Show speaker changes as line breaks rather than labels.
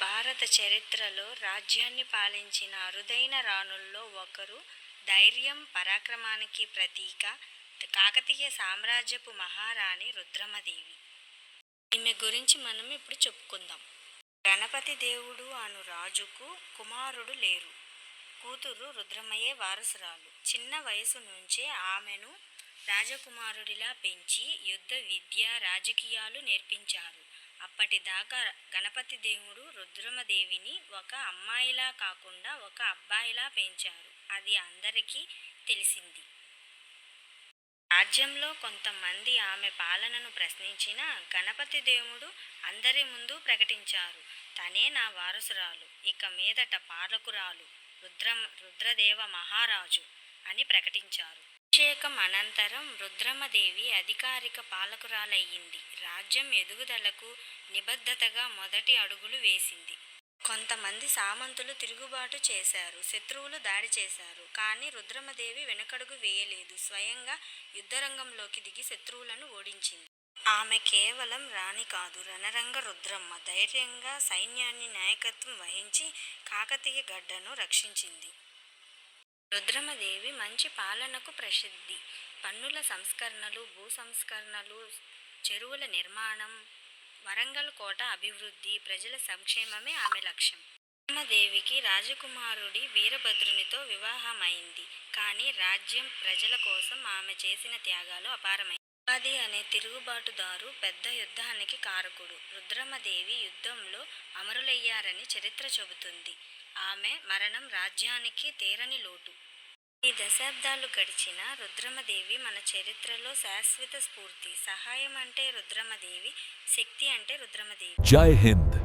భారత చరిత్రలో రాజ్యాన్ని పాలించిన అరుదైన రాణుల్లో ఒకరు ధైర్యం పరాక్రమానికి ప్రతీక కాకతీయ సామ్రాజ్యపు మహారాణి రుద్రమదేవి. ఈమె గురించి మనం ఇప్పుడు చెప్పుకుందాం. గణపతి దేవుడు అను రాజుకు కుమారుడు లేరు. కూతురు రుద్రమయ్యే వారసురాలు. చిన్న వయసు నుంచే ఆమెను రాజకుమారుడిలా పెంచి యుద్ధ విద్య రాజకీయాలు నేర్పించారు. అప్పటిదాకా గణపతి దేవుడు రుద్రమదేవిని ఒక అమ్మాయిలా కాకుండా ఒక అబ్బాయిలా పెంచారు. అది అందరికీ తెలిసింది. రాజ్యంలో కొంతమంది ఆమె పాలనను ప్రశ్నించిన గణపతి దేవుడు అందరి ముందు ప్రకటించారు. తనే నా వారసురాలు. ఇక మీదట పాలకురాలు రుద్ర రుద్రదేవ మహారాజు అని ప్రకటించారు. అభిషేకం అనంతరం రుద్రమదేవి అధికారిక పాలకురాలయ్యింది. రాజ్యం ఎదుగుదలకు నిబద్ధతగా మొదటి అడుగులు వేసింది. కొంతమంది సామంతులు తిరుగుబాటు చేశారు శత్రువులు దాడి చేశారు. కానీ రుద్రమదేవి వెనకడుగు వేయలేదు. స్వయంగా యుద్ధరంగంలోకి దిగి శత్రువులను ఓడించింది. ఆమె కేవలం రాణి కాదు రణరంగ రుద్రమ్మ. ధైర్యంగా సైన్యాన్ని నాయకత్వం వహించి కాకతీయ గడ్డను రక్షించింది. రుద్రమదేవి మంచి పాలనకు ప్రసిద్ధి. పన్నుల సంస్కరణలు భూ సంస్కరణలు చెరువుల నిర్మాణం వరంగల్ కోట అభివృద్ధి ప్రజల సంక్షేమమే ఆమె లక్ష్యం. రుద్రమదేవికి రాజకుమారుడి వీరభద్రునితో వివాహమైంది. కానీ రాజ్యం ప్రజల కోసం ఆమె చేసిన త్యాగాలు అపారమైంది ఉగాది అనే తిరుగుబాటుదారు పెద్ద యుద్ధానికి కారకుడు. రుద్రమదేవి యుద్ధంలో అమరులయ్యారని చరిత్ర చెబుతుంది. ఆమె మరణం రాజ్యానికి తీరని లోటు. ఈ దశాబ్దాలు గడిచిన రుద్రమదేవి మన చరిత్రలో శాశ్వత స్ఫూర్తి. సహాయం అంటే రుద్రమదేవి శక్తి అంటే రుద్రమదేవి.
జై హింద్.